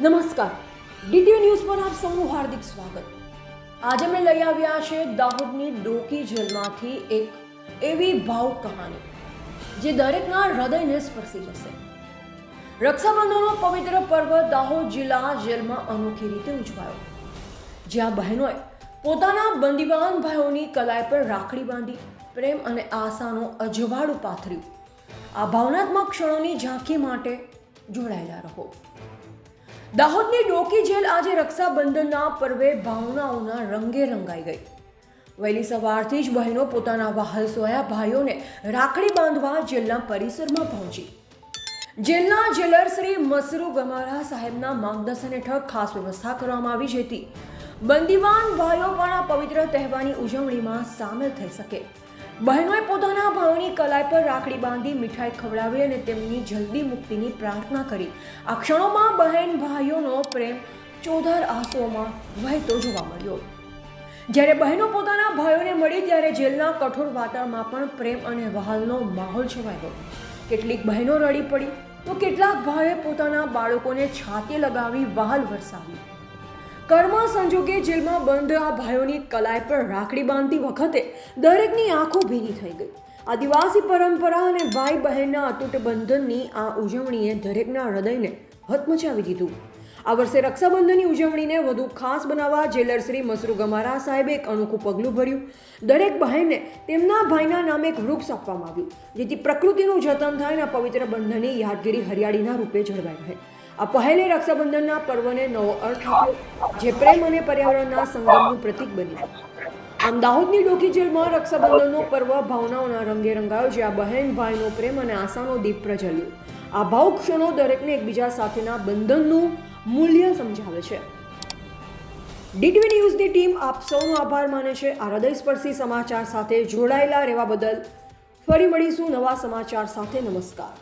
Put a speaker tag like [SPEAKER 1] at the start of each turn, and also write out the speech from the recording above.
[SPEAKER 1] નમસ્કાર. DTV news પર આપ સૌનું હાર્દિક સ્વાગત. આજે મેં લઈ આવ્યા છે દાહોદની ડોકી જેલમાંથી એક એવી ભાવુક કહાની, જે દરેકના હૃદયને સ્પર્શી જશે. રક્ષાબંધનનો પવિત્ર પર્વ દાહોદ જિલ્લા જેલમાં અનોખી રીતે ઉજવાયો. જ્યાં બહેનોએ પોતાના બંદીવાન ભાઈઓની કલાઈ પર રાખડી બાંધી, પ્રેમ અને આશાનો અજવાળું પાથર્યું. આ ભાવનાત્મક ક્ષણોની ઝાંખી માટે જોડાયેલા રહો. દાહોદની ડોકી જેલ આજે રક્ષાબંધનના પર્વે ભાવનાઓના રંગે રંગાઈ ગઈ. વહેલી સવારથી જ બહેનો પોતાના વહાલ સોયા ભાઈઓને રાખડી બાંધવા જેલના પરિસરમાં પહોંચી. જેલના જેલર શ્રી મસરૂ ગમારા સાહેબના માર્ગદર્શન હેઠળ ખાસ વ્યવસ્થા કરવામાં આવી જેથી બંદીવાન ભાઈઓ પણ આ પવિત્ર તહેવારની ઉજવણીમાં સામેલ થઈ શકે. બહેનોએ પોતાના ભાવની કલાઈ પર રાખડી બાંધી મીઠાઈ ખવડાવી અને તેમની જલ્દી મુક્તિની પ્રાર્થના કરી. આ ક્ષણોમાં બહેન ભાઈઓનો પ્રેમ ચોધાર આંસુઓમાં વહેતો જોવા મળ્યો. જ્યારે બહેનો પોતાના ભાઈઓને મળી ત્યારે જેલના કઠોર વાતાવરણમાં પણ પ્રેમ અને વહાલનો માહોલ છવાયો કેટલીક બહેનો રડી પડી તો કેટલાક ભાઈઓએ પોતાના બાળકોને છાતી લગાવી વહાલ વરસાવી. કર્મ સંજોગે જેલમાં બંધ આ ભાઈઓની કલાઈ પર રાખડી બાંધતી વખતે દરેકની આંખો ભીની થઈ ગઈ. આદિવાસી પરંપરા અને ભાઈ બહેનના અતૂટ બંધનની આ ઉજવણીએ દરેકના હૃદયને હતમચાવી દીધું. આ વર્ષે રક્ષાબંધનની ઉજવણીને વધુ ખાસ બનાવવા જેલર શ્રી મસરૂ ગમારા સાહેબે એક અનોખું પગલું ભર્યું. દરેક બહેનને તેમના ભાઈના નામે એક વૃક્ષ આપવામાં આવ્યું, જેથી પ્રકૃતિનું જતન થાય અને પવિત્ર બંધનની યાદગીરી હરિયાળીના રૂપે જળવાઈ રહે. આ પહેલે રક્ષાબંધનના પર્વને નવો અર્થ આપ્યો, જે પ્રેમ અને પર્યાવરણના સંગમનું પ્રતીક બન્યું. આમ દાહોદની ડોકી જેલમાં રક્ષાબંધનનો પર્વ ભાવનાઓના રંગે રંગાયો, જ્યાં બહેન ભાઈનો પ્રેમ અને આશાનો દીપ પ્રજ્વલ્યો. આ ભાવ ક્ષણો દરેકને એકબીજા સાથેના બંધનનું મૂલ્ય સમજાવે છે. ડીટીવી ન્યૂઝની ટીમ આપ સૌનો આભાર માને છે. આ હૃદયસ્પર્શી સમાચાર સાથે જોડાયેલા રહેવા બદલ ફરી મળીશું નવા સમાચાર સાથે. નમસ્કાર.